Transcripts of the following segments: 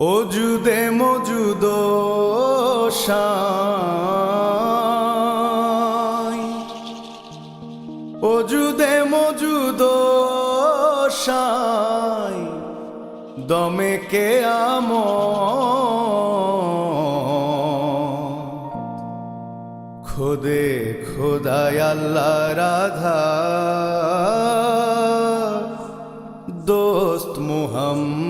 অজুদে মজুদ অজুদে মজুদ দমে কে আম খোদে খোদায় আল্লাহ রাধা। দোস্ত মোহাম্মদ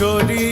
ঈশ্বরী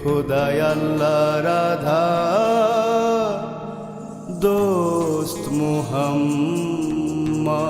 খোদায় আল্লাহ রাধা দোস্ত মোহাম্মা